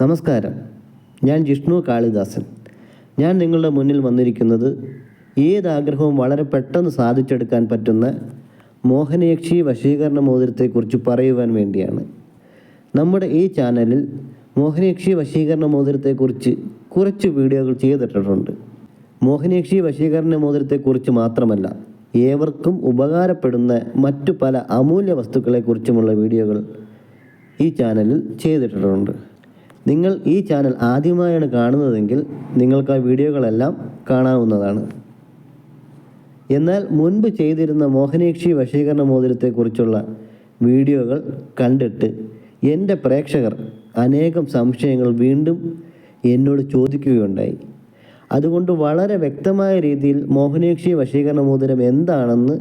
നമസ്കാരം. ഞാൻ ജിഷ്ണു കാളിദാസൻ. ഞാൻ നിങ്ങളുടെ മുന്നിൽ വന്നിരിക്കുന്നത് ഏതാഗ്രഹവും വളരെ പെട്ടെന്ന് സാധിച്ചെടുക്കാൻ പറ്റുന്ന മോഹനയക്ഷി വശീകരണ മോതിരത്തെക്കുറിച്ച് പറയുവാൻ വേണ്ടിയാണ്. നമ്മുടെ ഈ ചാനലിൽ മോഹനയക്ഷി വശീകരണ മോതിരത്തെക്കുറിച്ച് കുറച്ച് വീഡിയോകൾ ചെയ്തിട്ടിട്ടുണ്ട് മോഹനയക്ഷി വശീകരണ മോതിരത്തെക്കുറിച്ച് മാത്രമല്ല ഏവർക്കും ഉപകാരപ്പെടുന്ന മറ്റു പല അമൂല്യ വസ്തുക്കളെക്കുറിച്ചുമുള്ള വീഡിയോകൾ ഈ ചാനലിൽ ചെയ്തിട്ടുണ്ട്. നിങ്ങൾ ഈ ചാനൽ ആദ്യമായാണ് കാണുന്നതെങ്കിൽ നിങ്ങൾക്ക് ആ വീഡിയോകളെല്ലാം കാണാവുന്നതാണ്. എന്നാൽ മുൻപ് ചെയ്തിരുന്ന മോഹനേക്ഷി വശീകരണ മോതിരത്തെക്കുറിച്ചുള്ള വീഡിയോകൾ കണ്ടിട്ട് എന്റെ പ്രേക്ഷകർ അനേകം സംശയങ്ങൾ വീണ്ടും എന്നോട് ചോദിക്കുകയുണ്ടായി. അതുകൊണ്ട് വളരെ വ്യക്തമായ രീതിയിൽ മോഹനേക്ഷി വശീകരണ മോതിരം എന്താണെന്ന്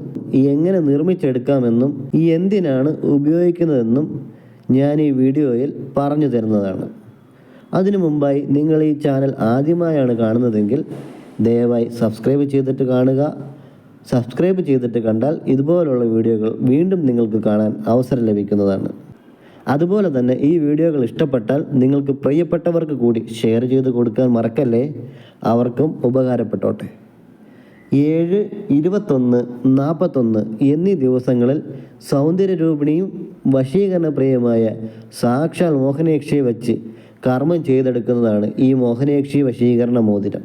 എങ്ങനെ നിർമ്മിച്ചെടുക്കാമെന്നും എന്തിനാണ് ഉപയോഗിക്കുന്നതെന്നും ഞാൻ ഈ വീഡിയോയിൽ പറഞ്ഞു തരുന്നതാണ്. അതിനു മുമ്പായി നിങ്ങൾ ഈ ചാനൽ ആദ്യമായാണ് കാണുന്നതെങ്കിൽ ദയവായി സബ്സ്ക്രൈബ് ചെയ്തിട്ട് കാണുക. സബ്സ്ക്രൈബ് ചെയ്തിട്ട് കണ്ടാൽ ഇതുപോലുള്ള വീഡിയോകൾ വീണ്ടും നിങ്ങൾക്ക് കാണാൻ അവസരം ലഭിക്കുന്നതാണ്. അതുപോലെ തന്നെ ഈ വീഡിയോകൾ ഇഷ്ടപ്പെട്ടാൽ നിങ്ങൾക്ക് പ്രിയപ്പെട്ടവർക്ക് കൂടി ഷെയർ ചെയ്ത് കൊടുക്കാൻ മറക്കല്ലേ? അവർക്കും ഉപകാരപ്പെട്ടോട്ടെ. ഏഴ് ഇരുപത്തൊന്ന് നാൽപ്പത്തൊന്ന് എന്നീ ദിവസങ്ങളിൽ സൗന്ദര്യരൂപിണിയും വശീകരണപ്രിയമായ സാക്ഷാൽ മോഹനേക്ഷയെ വച്ച് കർമ്മം ചെയ്തെടുക്കുന്നതാണ് ഈ മോഹനേക്ഷി വശീകരണ മോതിരം.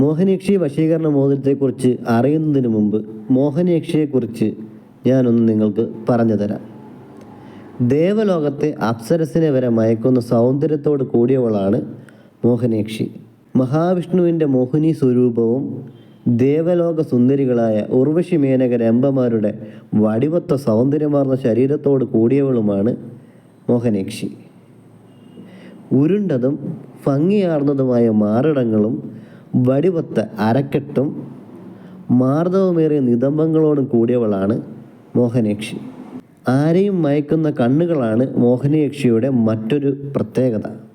മോഹനേക്ഷി വശീകരണ മോതിരത്തെക്കുറിച്ച് അറിയുന്നതിന് മുമ്പ് മോഹനേക്ഷിയെക്കുറിച്ച് ഞാനൊന്ന് നിങ്ങൾക്ക് പറഞ്ഞു തരാം ദേവലോകത്തെ അപ്സരസിനെ വരെ മയക്കുന്ന സൗന്ദര്യത്തോട് കൂടിയവളാണ് മോഹനേക്ഷി. മഹാവിഷ്ണുവിന്റെ മോഹിനി സ്വരൂപവും ദേവലോക സുന്ദരികളായ ഉർവശി മേനക രംഭമാരുടെ വടിവത്ത സൗന്ദര്യമാർന്ന ശരീരത്തോട് കൂടിയവളുമാണ് മോഹനേക്ഷി. ഉരുണ്ടതും ഭംഗിയാർന്നതുമായ മാറിടങ്ങളും വടിവത്ത അരക്കെട്ടും മാർദ്ദവമേറിയ നിതംബങ്ങളോടും കൂടിയവളാണ് മോഹനേക്ഷി. ആരെയും മയക്കുന്ന കണ്ണുകളാണ് മോഹനേക്ഷിയുടെ മറ്റൊരു പ്രത്യേകത.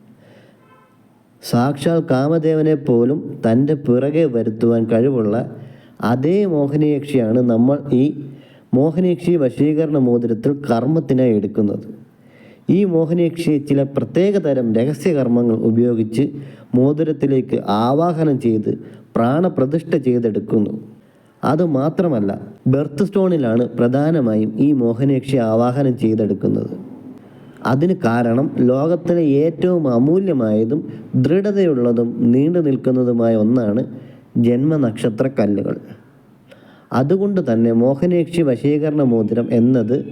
സാക്ഷാൽ കാമദേവനെ പോലും തന്റെ പിറകെ വരുത്തുവാൻ കഴിവുള്ള അതേ മോഹിനിയക്ഷിയാണ് നമ്മൾ ഈ മോഹിനിയക്ഷി വശീകരണ മോതിരത്തിൽ കർമ്മത്തിനായി എടുക്കുന്നത്. ഈ മോഹിനിയക്ഷിയെ ചില പ്രത്യേകതരം രഹസ്യകർമ്മങ്ങൾ ഉപയോഗിച്ച് മോതിരത്തിലേക്ക് ആവാഹനം ചെയ്ത് പ്രാണപ്രതിഷ്ഠ ചെയ്തെടുക്കുന്നു. അതുമാത്രമല്ല ബെർത്ത് സ്റ്റോണിലാണ് പ്രധാനമായും ഈ മോഹിനിയക്ഷി ആവാഹനം ചെയ്തെടുക്കുന്നത്. അതിന് കാരണം ലോകത്തിലെ ഏറ്റവും അമൂല്യമായതും ദൃഢതയുള്ളതും നീണ്ടു നിൽക്കുന്നതുമായ ഒന്നാണ് ജന്മനക്ഷത്ര കല്ലുകൾ അതുകൊണ്ട് തന്നെ മോഹനേക്ഷി വശീകരണ മോതിരം എന്നത്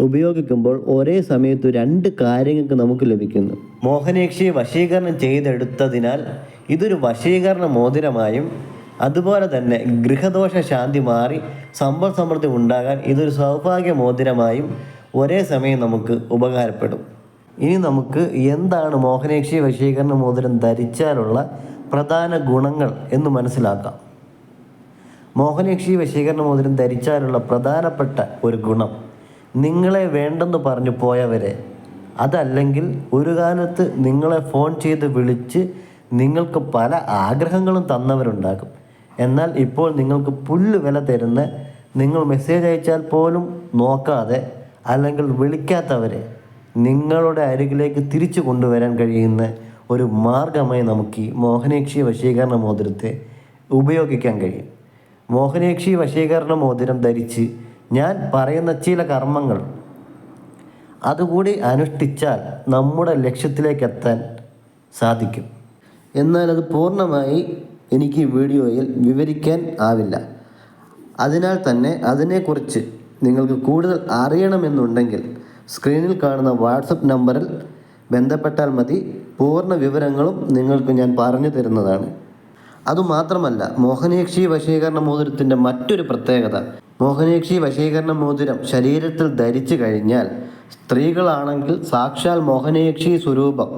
ഉപയോഗിക്കുമ്പോൾ ഒരേ സമയത്ത് രണ്ട് കാര്യങ്ങൾക്ക് നമുക്ക് ലഭിക്കുന്നു. മോഹനേക്ഷി വശീകരണം ചെയ്തെടുത്തതിനാൽ ഇതൊരു വശീകരണ മോതിരമായും അതുപോലെ തന്നെ ഗൃഹദോഷ ശാന്തി മാറി സമ്പൽ സമൃദ്ധി ഉണ്ടാകാൻ ഇതൊരു സൗഭാഗ്യ മോതിരമായും ഒരേ സമയം നമുക്ക് ഉപകാരപ്പെടും. ഇനി നമുക്ക് എന്താണ് മോഹനേക്ഷി വശീകരണ മോതിരം ധരിച്ചാലുള്ള പ്രധാന ഗുണങ്ങൾ എന്ന് മനസ്സിലാക്കാം. മോഹനേക്ഷി വശീകരണ മോതിരം ധരിച്ചാലുള്ള പ്രധാനപ്പെട്ട ഒരു ഗുണം നിങ്ങളെ വേണ്ടെന്ന് പറഞ്ഞു പോയവരെ. അതല്ലെങ്കിൽ ഒരു കാലത്ത് നിങ്ങളെ ഫോൺ ചെയ്ത് വിളിച്ച് നിങ്ങൾക്ക് പല ആഗ്രഹങ്ങളും തന്നവരുണ്ടാകും. എന്നാൽ ഇപ്പോൾ നിങ്ങൾക്ക് പുല്ല് വില തരുന്ന നിങ്ങൾ മെസ്സേജ് അയച്ചാൽ പോലും നോക്കാതെ അല്ലെങ്കിൽ വിളിക്കാത്തവരെ നിങ്ങളുടെ അരികിലേക്ക് തിരിച്ചു കൊണ്ടുവരാൻ കഴിയുന്ന ഒരു മാർഗമായി നമുക്ക് ഈ മോഹനേക്ഷി വശീകരണ മോതിരത്തെ ഉപയോഗിക്കാൻ കഴിയും. മോഹനേക്ഷി വശീകരണ മോതിരം ധരിച്ച് ഞാൻ പറയുന്ന ചില കർമ്മങ്ങൾ അതുകൂടി അനുഷ്ഠിച്ചാൽ നമ്മുടെ ലക്ഷ്യത്തിലേക്ക് എത്താൻ സാധിക്കും. എന്നാൽ അത് പൂർണമായി എനിക്ക് വീഡിയോയിൽ വിവരിക്കാൻ ആവില്ല. അതിനാൽ തന്നെ അതിനെക്കുറിച്ച് നിങ്ങൾക്ക് കൂടുതൽ അറിയണമെന്നുണ്ടെങ്കിൽ സ്ക്രീനിൽ കാണുന്ന വാട്സപ്പ് നമ്പറിൽ ബന്ധപ്പെട്ടാൽ മതി. പൂർണ വിവരങ്ങളും നിങ്ങൾക്ക് ഞാൻ പറഞ്ഞു തരുന്നതാണ്. അതുമാത്രമല്ല മോഹനേക്ഷി വശീകരണ മോതിരത്തിന്റെ മറ്റൊരു പ്രത്യേകത. മോഹനേക്ഷി വശീകരണ മോതിരം ശരീരത്തിൽ ധരിച്ചു കഴിഞ്ഞാൽ സ്ത്രീകളാണെങ്കിൽ സാക്ഷാൽ മോഹനേക്ഷി സ്വരൂപം.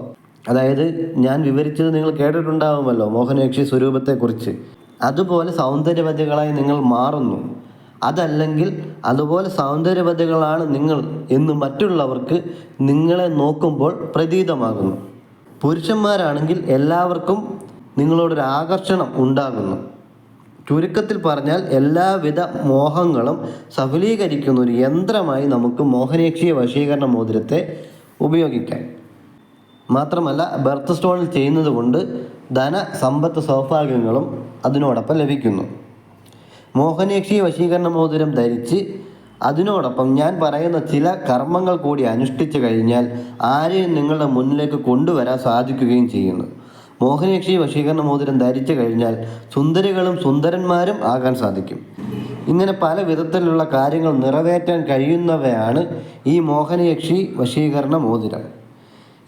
അതായത് ഞാൻ വിവരിച്ചത് നിങ്ങൾ കേട്ടിട്ടുണ്ടാവുമല്ലോ മോഹനേക്ഷി സ്വരൂപത്തെക്കുറിച്ച്. അതുപോലെ സൗന്ദര്യവതികളായി നിങ്ങൾ മാറുന്നു. അതല്ലെങ്കിൽ അതുപോലെ സൗന്ദര്യവതികളാണ് നിങ്ങൾ എന്ന് മറ്റുള്ളവർക്ക് നിങ്ങളെ നോക്കുമ്പോൾ പ്രതീതമാകുന്നു. പുരുഷന്മാരാണെങ്കിൽ എല്ലാവർക്കും നിങ്ങളോടൊരു ആകർഷണം ഉണ്ടാകുന്നു. ചുരുക്കത്തിൽ പറഞ്ഞാൽ എല്ലാവിധ മോഹങ്ങളും സഫലീകരിക്കുന്ന ഒരു യന്ത്രമായി നമുക്ക് മോഹനേക്ഷീയ വശീകരണ മോതിരത്തെ ഉപയോഗിക്കാം. മാത്രമല്ല ബർത്ത് സ്റ്റോണിൽ ചെയ്യുന്നത് കൊണ്ട് ധന സമ്പത്ത് സൗഭാഗ്യങ്ങളും അതിനോടൊപ്പം ലഭിക്കുന്നു. മോഹനയക്ഷി വശീകരണ മോതിരം ധരിച്ച് അതിനോടൊപ്പം ഞാൻ പറയുന്ന ചില കർമ്മങ്ങൾ കൂടി അനുഷ്ഠിച്ചു കഴിഞ്ഞാൽ ആരെയും നിങ്ങളുടെ മുന്നിലേക്ക് കൊണ്ടുവരാൻ സാധിക്കുകയും ചെയ്യുന്നു. മോഹനേക്ഷി വശീകരണ മോതിരം ധരിച്ചു കഴിഞ്ഞാൽ സുന്ദരികളും സുന്ദരന്മാരും ആകാൻ സാധിക്കും. ഇങ്ങനെ പല വിധത്തിലുള്ള കാര്യങ്ങൾ നിറവേറ്റാൻ കഴിയുന്നവയാണ് ഈ മോഹനയക്ഷി വശീകരണ മോതിരം.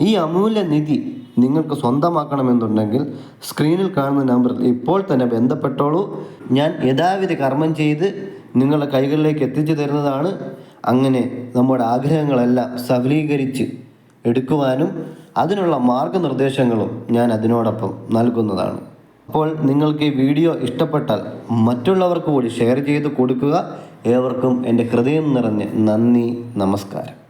ഈ അമൂല്യ നിധി നിങ്ങൾക്ക് സ്വന്തമാക്കണമെന്നുണ്ടെങ്കിൽ സ്ക്രീനിൽ കാണുന്ന നമ്പറിൽ ഇപ്പോൾ തന്നെ ബന്ധപ്പെട്ടോളൂ. ഞാൻ യഥാവിധി കർമ്മം ചെയ്ത് നിങ്ങളുടെ കൈകളിലേക്ക് എത്തിച്ചു തരുന്നതാണ്. അങ്ങനെ നമ്മുടെ ആഗ്രഹങ്ങളെല്ലാം സഫലീകരിച്ച് എടുക്കുവാനും അതിനുള്ള മാർഗനിർദ്ദേശങ്ങളും ഞാൻ അതിനോടൊപ്പം നൽകുന്നതാണ്. അപ്പോൾ നിങ്ങൾക്ക് ഈ വീഡിയോ ഇഷ്ടപ്പെട്ടാൽ മറ്റുള്ളവർക്ക് കൂടി ഷെയർ ചെയ്ത് കൊടുക്കുക. ഏവർക്കും എന്റെ ഹൃദയം നിറഞ്ഞ് നന്ദി നമസ്കാരം.